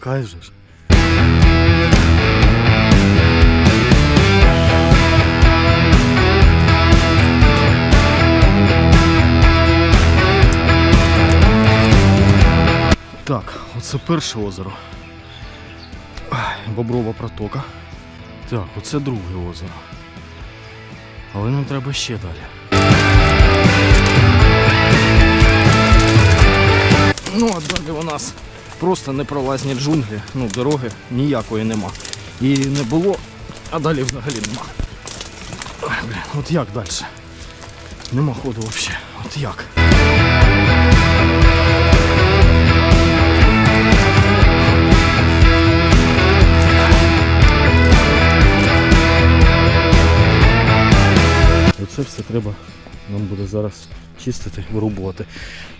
кайф. Так, оце перше озеро. Боброва протока. Так, оце друге озеро. Але нам треба ще далі. Ну, а далі у нас просто непролазні джунглі, ну, дороги ніякої нема. І не було, а далі взагалі нема. Блін, от як далі? Нема ходу взагалі. От як? Оце все треба нам буде зараз чистити, вирубувати,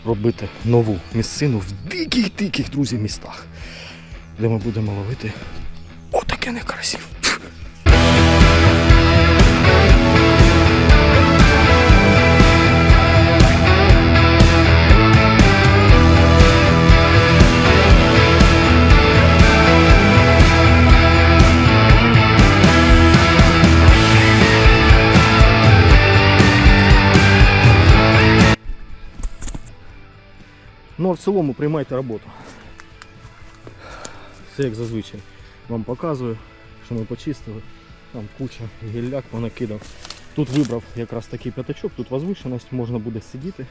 робити нову місцину в диких-диких, друзі, містах, де ми будемо ловити отаке некрасив. Ну а в цілому приймайте роботу. Все як зазвичай. Вам показую, що ми почистили. Там куча гілляк понакидав. Тут вибрав якраз такий п'ятачок, тут возвишеність, можна буде сидіти.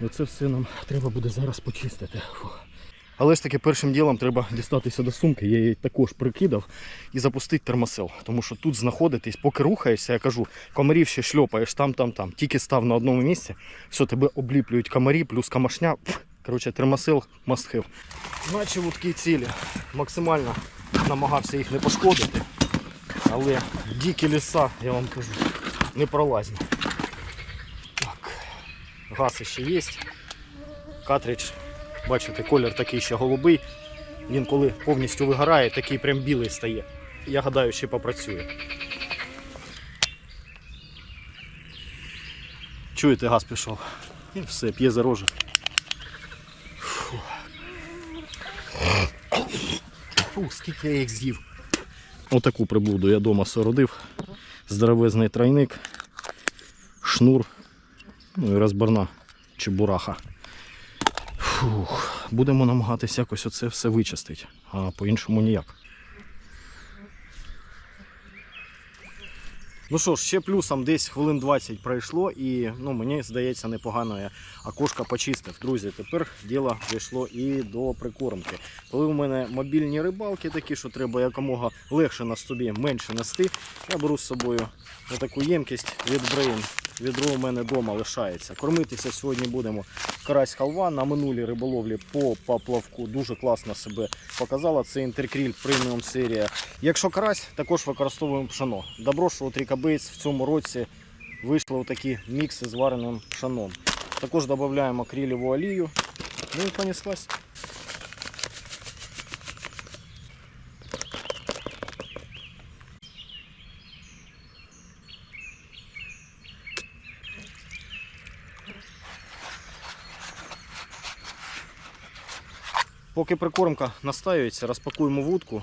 І оце все нам треба буде зараз почистити. Фух. Але ж таки першим ділом треба дістатися до сумки, я її також прикидав і запустити термосел. Тому що тут знаходитись, поки рухаєшся, я кажу, комарів ще шльопаєш там, там, там. Тільки став на одному місці, все, тебе обліплюють комарі, плюс камашня. Пф, Коротше, must have. Наче вудкі цілі. Максимально намагався їх не пошкодити. Але дикі ліса, я вам кажу, не пролазні. Так, газ ще є. Картридж Бачите, колір такий ще голубий. Він коли повністю вигорає, такий прям білий стає. Я гадаю, ще попрацює. Чуєте, газ пішов. І все, п'є зарожа. Фу. Фу, скільки я їх з'їв. Отаку приблуду я вдома сородив. Здоровезний тройник, шнур, ну і розборна чебураха. Фух, будемо намагатися якось оце все вичистити, а по-іншому ніяк. Ну що ж, ще плюсом десь хвилин 20 пройшло і ну, мені здається непогано я окошко почистив. Друзі, тепер діло дійшло і до прикормки. Коли у мене мобільні рибалки такі, що треба якомога легше на собі менше нести, я беру з собою таку ємкість від Brain. Відро у мене вдома лишається. Кормитися сьогодні будемо карась халва на минулій риболовлі по поплавку. Дуже класно себе показала. Це інтеркріль преміум серія. Якщо карась, також використовуємо пшено. Добро, що от Рікабейс в цьому році вийшли такі мікси з вареним пшеном. Також додаємо акрилову олію. Ну і понеслась. Поки прикормка настаюється, розпакуємо вудку,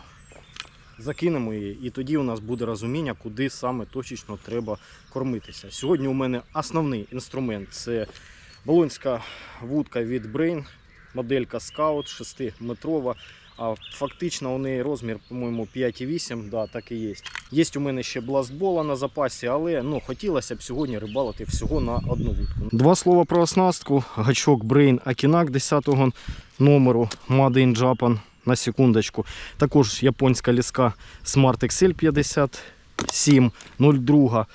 закинемо її, і тоді у нас буде розуміння, куди саме точечно треба кормитися. Сьогодні у мене основний інструмент це болонська вудка від Brain, моделька Scout 6-метрова. А фактично у неї розмір, по-моєму, 5,8, да, так і є. Є у мене ще бластбола на запасі, але ну, хотілося б сьогодні рибалити всього на одну вудку. Два слова про оснастку. Гачок Brain Akinak 10 го номеру Made in Japan на секундочку. Також японська ліска Smart XL 57 02.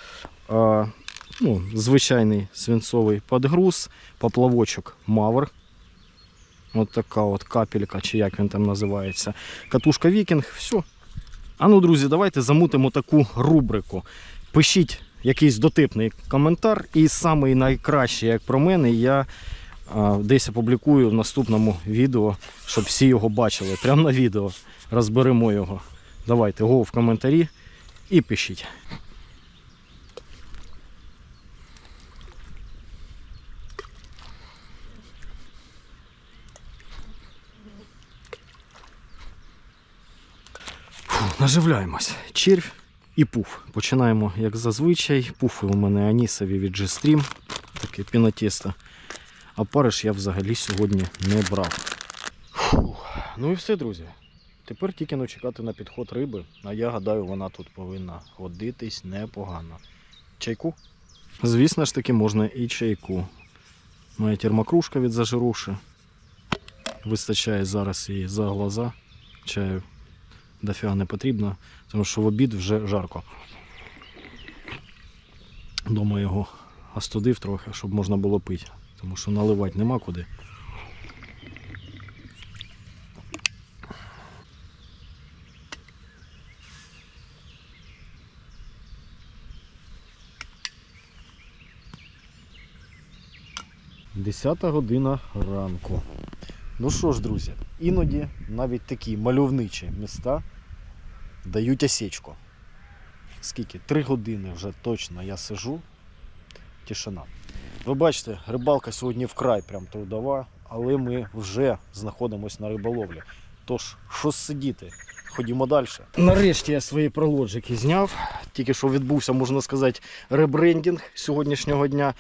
А, ну, звичайний свинцовий подгруз, поплавочок Mavr. От така от капелька, чи як він там називається. Катушка Вікінг, все. А ну, друзі, давайте замутимо таку рубрику. Пишіть якийсь дотипний коментар. І самий найкращий, як про мене, я а, десь опублікую в наступному відео, щоб всі його бачили. Прямо на відео розберемо його. Давайте го в коментарі і пишіть. Наживляємось. Червь і пуф. Починаємо, як зазвичай. Пуфи у мене анісові від G-Stream, таке пінотісто. А париш я взагалі сьогодні не брав. Фух. Ну і все, друзі. Тепер тільки не чекати на підход риби, а я гадаю, вона тут повинна ходитись непогано. Чайку? Звісно ж таки, можна і чайку. Моя термокружка від зажируші. Вистачає зараз і за глаза. Чаю дофіга не потрібно, тому що в обід вже жарко. Дома його остудив трохи, щоб можна було пити, тому що наливати нема куди. Десята година ранку. Ну що ж, друзі, іноді навіть такі мальовничі міста дають осечку. Скільки? Три години вже точно я сижу. Тишина. Ви бачите, рибалка сьогодні вкрай прям трудова, але ми вже знаходимося на риболовлі. Тож, що сидіти? Ходімо далі. Нарешті я свої пролоджики зняв. Тільки що відбувся, можна сказати, ребрендінг сьогоднішнього дня.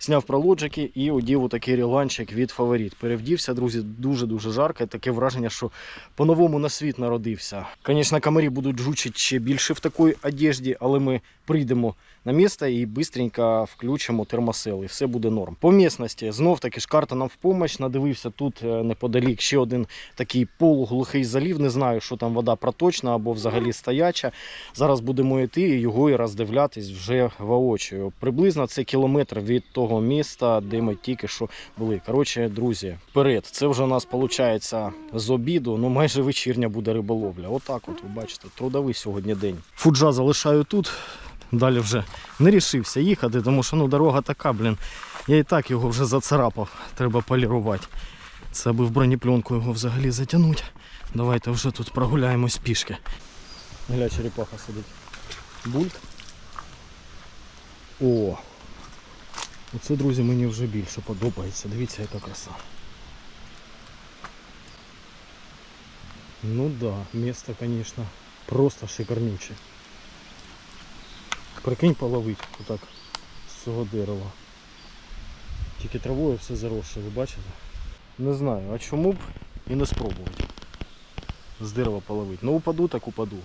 Зняв пролоджики і одів отакий реланчик від фаворит. Перевдівся, друзі, дуже-дуже жарко. Таке враження, що по-новому на світ народився. Звісно, комарі будуть жучити ще більше в такій одежді, але ми прийдемо на місце і швидко включимо термосел, і все буде норм. По місності знов таки ж карта нам в помощь. Надивився тут е, неподалік ще один такий полуглухий залів. Не знаю, що там вода проточна або взагалі стояча. Зараз будемо йти і його і роздивлятись вже воочию. Приблизно це кілометр від того міста, де ми тільки що були. Коротше, друзі, вперед. Це вже у нас виходить з обіду. Ну майже вечірня буде риболовля. Отак, от ви бачите, трудовий сьогодні день. Фуджа залишаю тут. Далі вже не рішився їхати, тому що ну, дорога така, блін. Я і так його вже зацарапав. Треба полірувати. Це аби в бронепленку його взагалі затягнути. Давайте вже тут прогуляємось пішки. Гля, черепаха сидить. Бульк. О! Оце, друзі, мені вже більше подобається. Дивіться, яка краса. Ну да, місто, звісно, просто шикарнюче. Прикинь половить отак з цього дерева. Тільки травою все заросше, ви бачите? Не знаю, а чому б і не спробувати з дерева половити. Ну упаду, так упаду.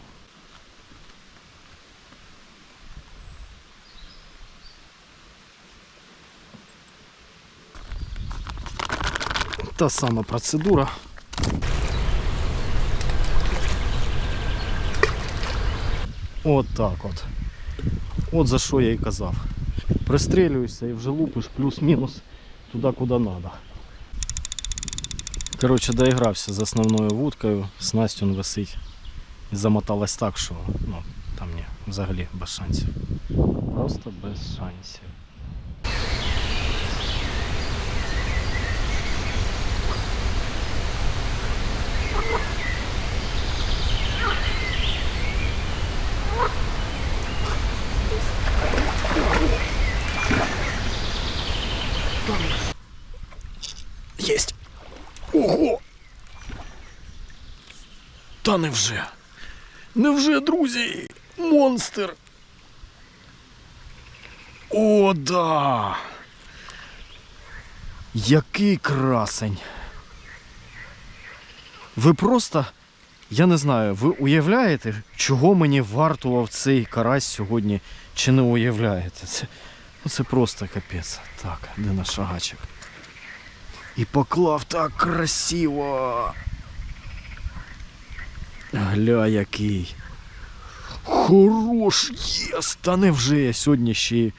Та сама процедура. От так от. От за що я і казав. Пристрілюєшся і вже лупиш плюс-мінус туди, куди треба. Коротше, доігрався з основною вудкою, снасть висить. Замоталась так, що ну, там ні, взагалі без шансів. Просто без шансів. Та невже? Невже, друзі? Монстр! О, да! Який красень! Ви просто, я не знаю, ви уявляєте, чого мені вартував цей карась сьогодні, чи не уявляєте? Це, ну, це просто капець. Так, де наш шагачик? І поклав так красиво. Гля який. Хорош єс! Та невже я сьогодні ще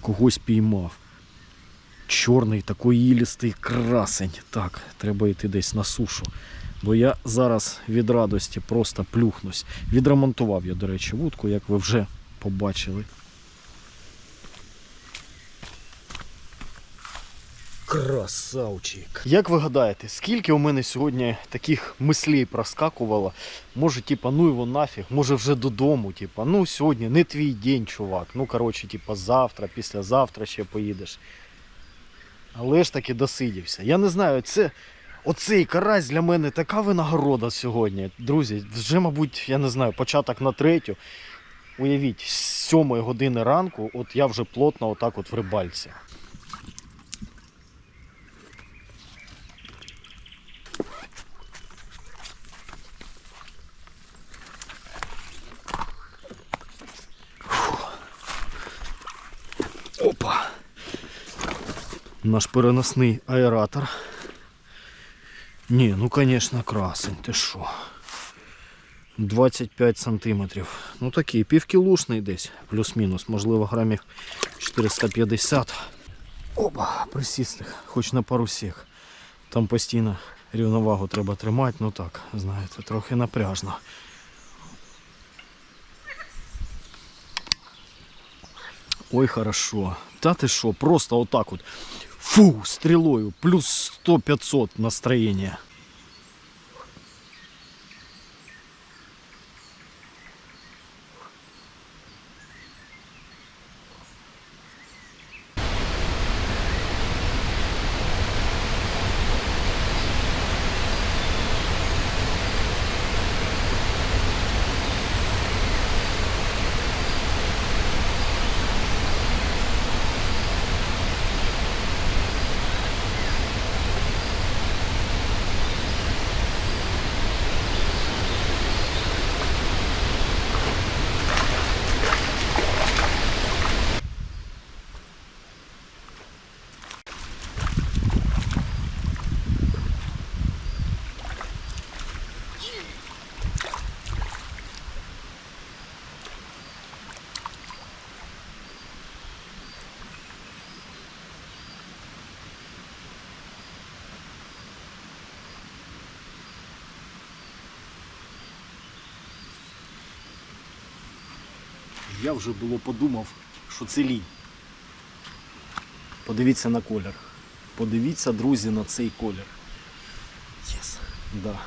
когось піймав. Чорний такий ілістий красень. Так, треба йти десь на сушу. Бо я зараз від радості просто плюхнусь. Відремонтував я, до речі, вудку, як ви вже побачили. Красавчик. Як ви гадаєте, скільки у мене сьогодні таких мислей проскакувало? Може, типа, ну його нафіг, може вже додому, типа, ну сьогодні не твій день, чувак. Ну, коротше, типа, завтра, післязавтра ще поїдеш. Але ж таки досидівся. Я не знаю, це Оцей карась для мене така винагорода сьогодні. Друзі, вже, мабуть, я не знаю, початок на третю. Уявіть, з 7 години ранку, от я вже плотно отак от в рибальці. Наш переносний аератор. Ні, ну конечно, красень, ти що? 25 сантиметрів. Ну такий, півкілушний десь, плюс-мінус, можливо, грамів 450. Опа, присісти, хоч на парусіх. Там постійно рівновагу треба тримати, ну так, знаєте, трохи напряжно. Ой, хорошо. Та ти що, просто отак от. Фу, стрілою, плюс 100-500 настроєння. Я вже було подумав, що це лінь. Подивіться на колір. Подивіться, друзі, на цей колір. Єс. Да.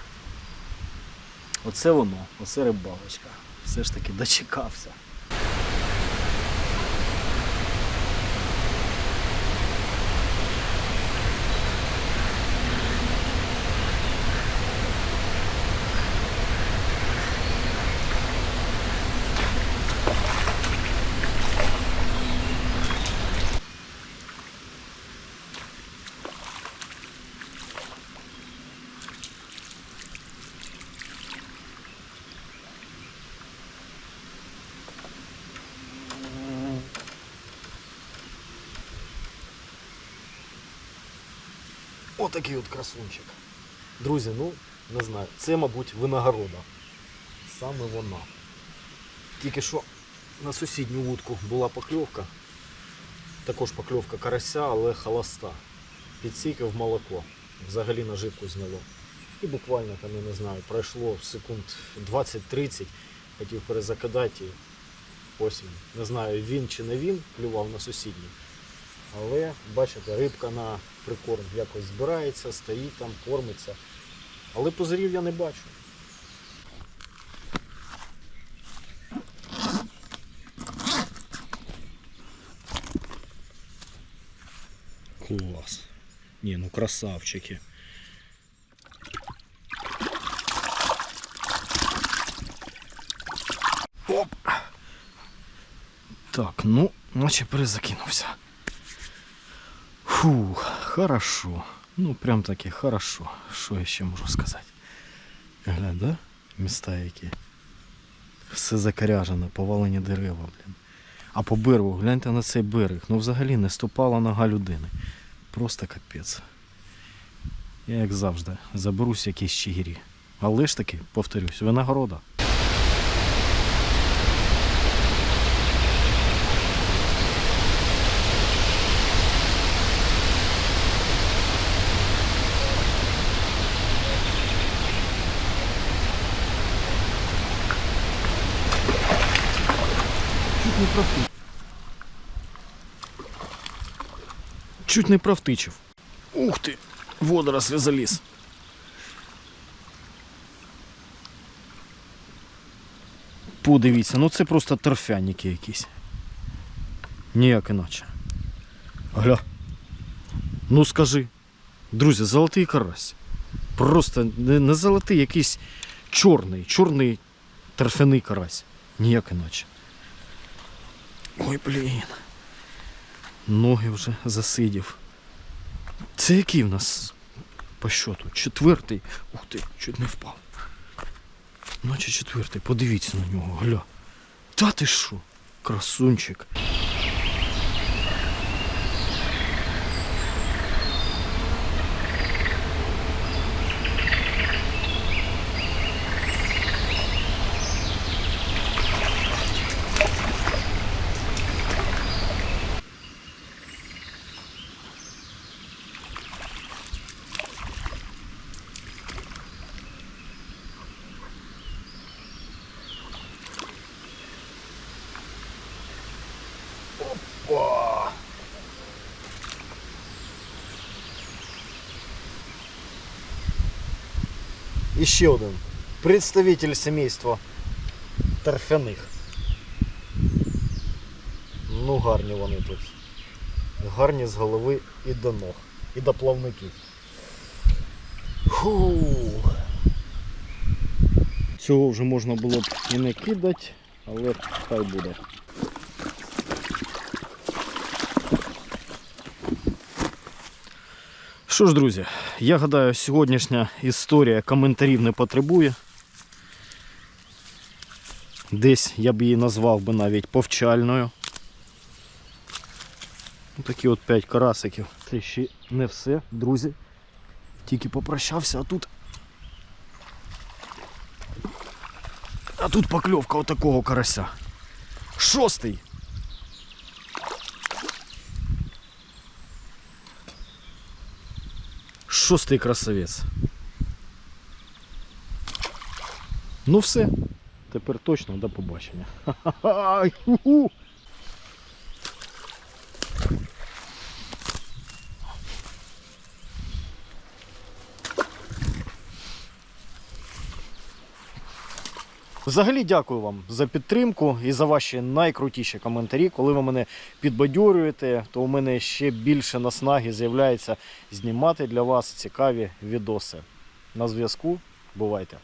Оце воно, оце рибалочка. Все ж таки дочекався. Отакий от красунчик. Друзі, ну, не знаю, це, мабуть, винагорода. Саме вона. Тільки що на сусідню вудку була покльовка. Також покльовка карася, але холоста. Підсікав молоко. Взагалі наживку зняло. І буквально там, я не знаю, пройшло секунд 20-30, хотів перезакидати ось він. Не знаю, він чи не він клював на сусідній. Але бачите, рибка на прикорм якось збирається, стоїть там, кормиться. Але позирів я не бачу. Клас. Ні, ну красавчики. Оп. Так, ну, наче перезакинувся. Фу, хорошо. Ну, прям таки хорошо. Що я ще можу сказати? Глянь, да? Міста які. Все закаряжено, повалені дерева, блін. А по берегу, гляньте на цей берег. Ну взагалі не ступала нога людини. Просто капець. Я, як завжди, заберусь якісь чигирі. Але ж таки, повторюсь, винагорода. Чуть не провтичив. Ух ти! Водорослі заліз. Подивіться, ну це просто торфяніки якісь. Ніяк іначе. Гля. Ну скажи. Друзі, золотий карась. Просто не, не золотий, якийсь чорний, чорний торфяний карась. Ніяк іначе. Ой, блін. Ноги вже засидів. Це який в нас по щоту? Четвертий. Ух ти, чуть не впав. Наче четвертий. Подивіться на нього, гля. Та ти що? Красунчик. І ще один представитель семейства торфяних. Ну, гарні вони тут. Гарні з голови і до ног. І до плавників. Фу. Цього вже можна було б і не кидати, але хай буде. Що ж, друзі, я гадаю, сьогоднішня історія коментарів не потребує. Десь я б її назвав би навіть повчальною. Такі от 5 карасиків. Це ще не все, друзі. Тільки попрощався, а тут. А тут покльовка отакого карася. Шостий. Шостий красавець. Ну все. Тепер точно до побачення. Взагалі дякую вам за підтримку і за ваші найкрутіші коментарі. Коли ви мене підбадьорюєте, то у мене ще більше наснаги з'являється знімати для вас цікаві відоси. На зв'язку. Бувайте!